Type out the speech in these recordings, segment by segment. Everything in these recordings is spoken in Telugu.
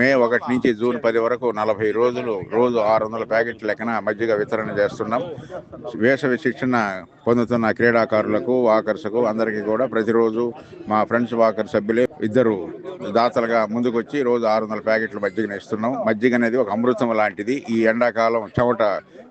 మే ఒకటి నుంచి జూన్ పది వరకు నలభై రోజులు రోజు ఆరు వందల ప్యాకెట్ల లెక్కన మజ్జిగ వితరణ చేస్తున్నాం. వేసవి శిక్షణ పొందుతున్న క్రీడాకారులకు వాకర్స్కు అందరికీ కూడా ప్రతిరోజు మా ఫ్రెండ్స్ వాకర్ సభ్యులే ఇద్దరు దాతలుగా ముందుకొచ్చి రోజు ఆరు వందల ప్యాకెట్లు మజ్జిగను ఇస్తున్నాం. మజ్జిగ అనేది ఒక అమృతం లాంటిది. ఈ ఎండాకాలం చెమట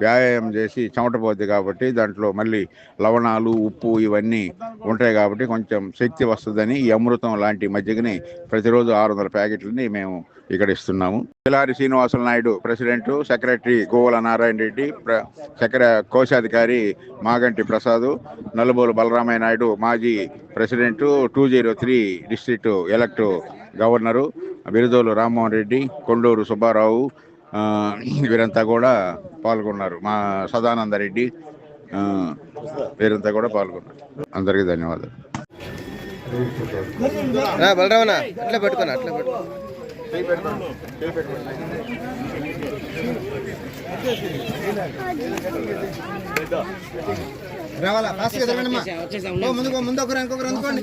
వ్యాయామం చేసి చెమట పోద్ది కాబట్టి దాంట్లో మళ్ళీ లవణాలు ఉప్పు ఇవన్నీ ఉంటాయి కాబట్టి కొంచెం శక్తి వస్తుందని ఈ అమృతం లాంటి మజ్జిగని ప్రతిరోజు ఆరు వందల ప్యాకెట్లని మేము ఇక్కడ ఇస్తున్నాము. పిలారి శ్రీనివాసుల నాయుడు ప్రెసిడెంట్ సెక్రటరీ గోవల నారాయణ రెడ్డి ప్ర- సెక్ర కోశాధికారి మాగంటి ప్రసాద్ నలుబోలు బలరామయ్య నాయుడు మాజీ president two zero three district elect governor Birudolu Rammohan Reddy Konduru Subbarao వీరంతా కూడా పాల్గొన్నారు. మా సదానంద రెడ్డి ఆ, వీరంతా కూడా పాల్గొన్నారు. అందరికీ ధన్యవాదాలు. రా బలరామన్న అట్లా పెట్టుకోను అట్లా రావాలా? ఫాస్ట్గా ముందుకు ముందు ఒకరు ఇంకొకరు అందుకోండి.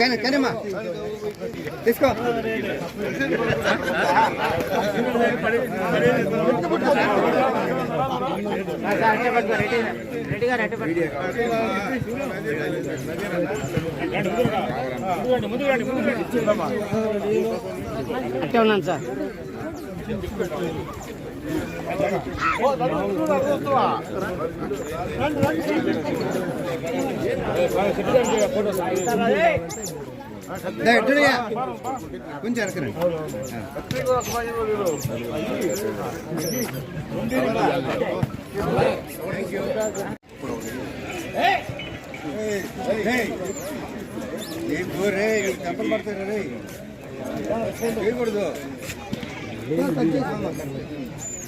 కానీ కానీమ్మా తీసుకో అట్టే ఉన్నాను సార్. కొంచెం ఎరకరండి ఏం రే? దెబ్బలు పడతారు రే చేయకూడదు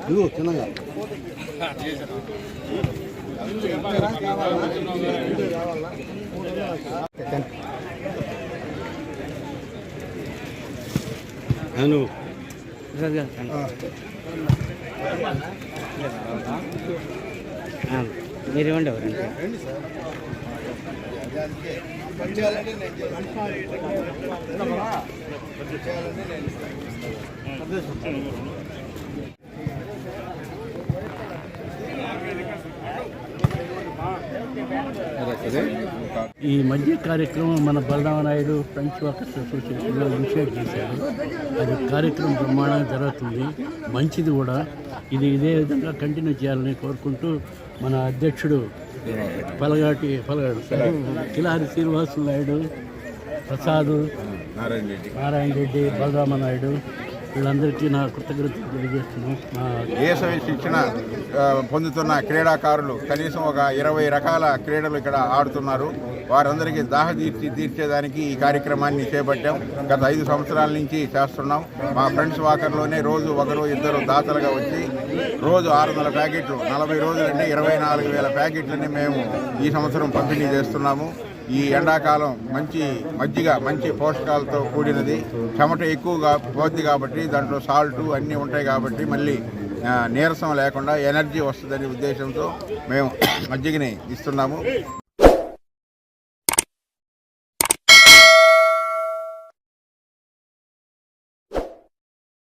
ఇదిగో చిన్నగా హలో మీరు ఇవ్వండి ఎవరండి చేయాలంటే నేను చేయాలంటే నేను ఈ మధ్య కార్యక్రమం మన బలరామ నాయుడు ఫ్రెంచ్ వర్కర్స్ అసోసియేషన్లో ఇనిషియేట్ చేశారు. అది కార్యక్రమం నిర్మాణం జరుగుతుంది. మంచిది కూడా. ఇది ఇదే విధంగా కంటిన్యూ చేయాలని కోరుకుంటూ మన అధ్యక్షుడు పలగాటి పలగాడు. కిలారి శ్రీనివాసు నాయుడు ప్రసాద్ నారాయణ రెడ్డి. నారాయణ రెడ్డి బలరామ నాయుడు. వీళ్ళందరికీ నా కృతజ్ఞతలు తెలియజేస్తున్నాం. దేశ శిక్షణ పొందుతున్న క్రీడాకారులు కనీసం ఒక ఇరవై రకాల క్రీడలు ఇక్కడ ఆడుతున్నారు. వారందరికీ దాహ తీర్చి తీర్చేదానికి ఈ కార్యక్రమాన్ని చేపట్టాం. గత ఐదు సంవత్సరాల నుంచి చేస్తున్నాం. మా ఫ్రెండ్స్ వాకర్లోనే రోజు ఒకరు ఇద్దరు దాతలుగా వచ్చి రోజు ఆరు వందల ప్యాకెట్లు నలభై రోజులంటే ఇరవై నాలుగు వేల ప్యాకెట్లని మేము ఈ సంవత్సరం పంపిణీ చేస్తున్నాము. ఈ ఎండాకాలం మంచి మజ్జిగ మంచి పోషకాలతో కూడినది. చెమట ఎక్కువగా పోద్ది కాబట్టి దాంట్లో సాల్ట్ అన్నీ ఉంటాయి కాబట్టి మళ్ళీ నీరసం లేకుండా ఎనర్జీ వస్తుందనే ఉద్దేశంతో మేము మజ్జిగని ఇస్తున్నాము.